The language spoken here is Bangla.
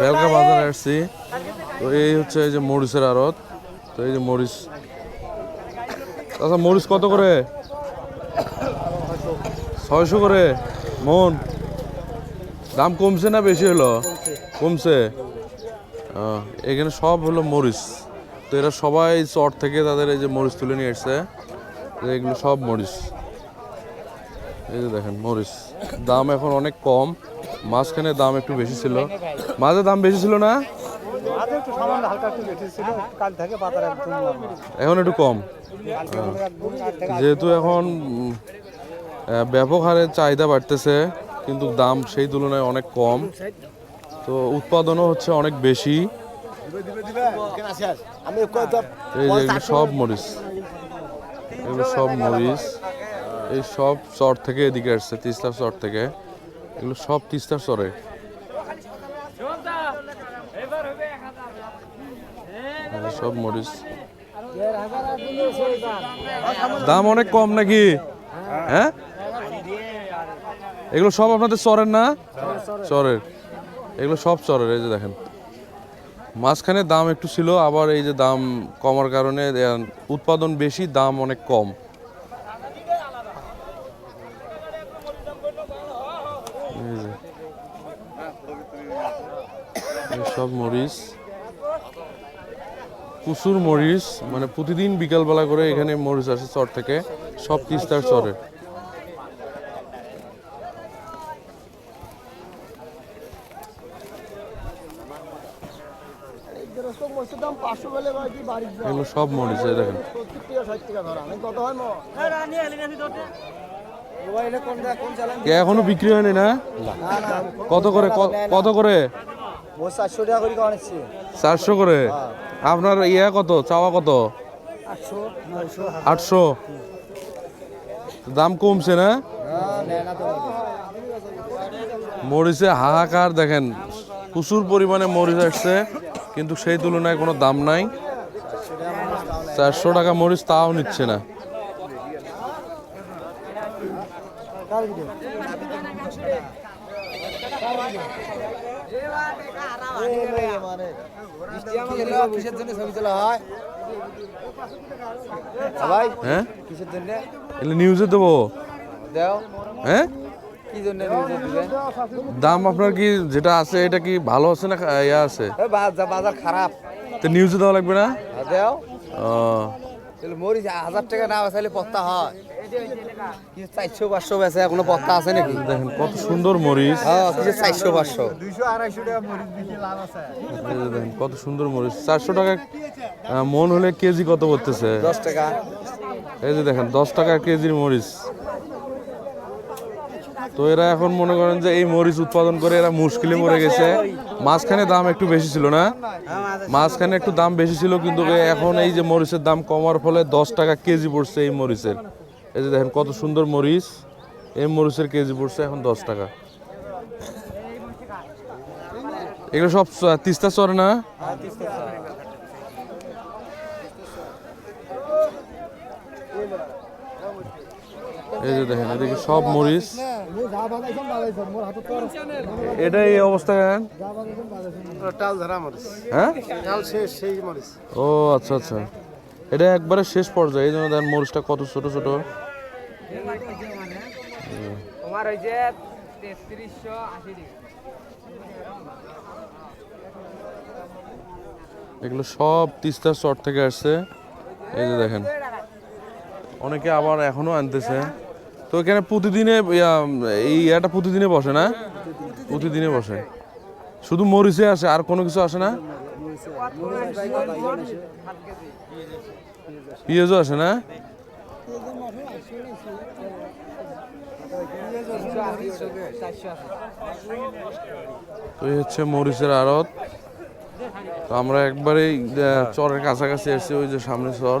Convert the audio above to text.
বেলকা বাজারে আসছি তো এই হচ্ছে এই যে মরিচের আড়ত। তো এই যে মরিচ। আচ্ছা মরিচ কত করে? ছয়শো করে? মন। দাম কমছে না বেশি হলো? কমছে। এখানে সব হলো মরিচ। তো এরা সবাই চট থেকে তাদের এই যে মরিচ তুলে নিয়ে এসছে। এগুলো সব মরিচ। এই যে দেখেন মরিচ। দাম এখন অনেক কম। মাঝখানে দাম একটু বেশি ছিল। মাঝে দাম বেশি ছিল না। এখন একটু কম। থেকে যেহেতু এখন ব্যাপক হারে চাহিদা বাড়তেছে কিন্তু দাম সেই তুলনায় অনেক কম। তো উৎপাদনও হচ্ছে অনেক বেশি। এই যে সব মরিচ। এগুলো সব মরিচ। এই সব চর থেকে এদিকে আসছে তিস্তার চর থেকে। এগুলো সব তিস্তার চরে। সব মরিচ। দাম অনেক কম নাকি? হ্যাঁ? এগুলো সব আপনাদের চরের না? চরের। এগুলো সব চরের, এই যে দেখেন। মাঝখানে দাম একটু ছিল, আবার এই যে দাম কমার কারণে উৎপাদন বেশি, দাম অনেক কম এই যে। এই সব মরিচ প্রচুর মরিচ মানে প্রতিদিন বিকালবেলা করে এখানে মরিচ আসে চর থেকে, সব তিস্তার চরে। সব মরিচ দেখেন। এখনও বিক্রি হয়নি না? কত করে কত করে? ও চারশো টাকা করে কামাচ্ছি চারশো করে? আপনার ইয়া কত? চাওয়া কত? আটশো নয়শো। আটশো? দাম কমছে না? নেয় মরিচে হাহাকার দেখেন প্রচুর পরিমাণে মরিচ আসছে কিন্তু সেই তুলনায় কোনো দাম নাই। চারশো টাকা মরিচ তাও নিচ্ছে না। হয়? হ্যাঁ নিউজে দেবো। হ্যাঁ? দাম আপনার কি যেটা আছে এটা কি ভালো আছে না ইয়া আছে? বাজার খারাপ। তো নিউজে দেওয়া লাগবে না? দেও। ও। মরিচ হাজার টাকা না বেচাইলে পত্তা হয়। চারশো পাঁচশো বেচে কোনো পত্তা আছে নাকি? দেখেন কত সুন্দর মরিচ। হ্যাঁ কিছু চারশো পাঁচশো দুইশো আড়াইশো টাকা মরিচ বিক্রি লাভ আছে যে দেখেন কত সুন্দর মরিচ। চারশো টাকা মন হলে কেজি কত করতেছে? দশ টাকা। এই যে দেখেন দশ টাকা কেজির মরিচ। তো এরা এখন মনে করেন যে এই মরিচ উৎপাদন করে এরা মুশকিলে মরে গেছে। মাঝখানে দাম একটু বেশি ছিল না? মাঝখানে একটু দাম বেশি ছিল কিন্তু এখন এই যে মরিচের দাম কমার ফলে দশ টাকা কেজি পড়ছে এই মরিচের। এই যে দেখেন কত সুন্দর মরিচ। এই মরিচের কেজি পড়ছে এখন দশ টাকা। এগুলো সব তিস্তা চরে না? এই যে দেখেন এদিকে সব মরিচ। এটা এই অবস্থা কেন? হ্যাঁ? ও আচ্ছা আচ্ছা। এটা একবারে শেষ পর্যায়ে এই জন্য দেখেন মরিচটা কত ছোট ছোট। তোমার ওই যে তেত্রিশশো আশি এগুলো সব তিস্তার চর থেকে আসছে। এই যে দেখেন। অনেকে আবার এখনও আনতেছে। তো এখানে প্রতিদিনে এই ইয়াটা প্রতিদিনে বসে না? প্রতিদিনে বসে। শুধু মরিচে আসে আর কোনো কিছু আসে না? পেঁয়াজও আসে না? হচ্ছে মরিচের আড়ত। তো আমরা একবারেই আহ, চরের কাছাকাছি এসেছি ওই যে সামনে চর।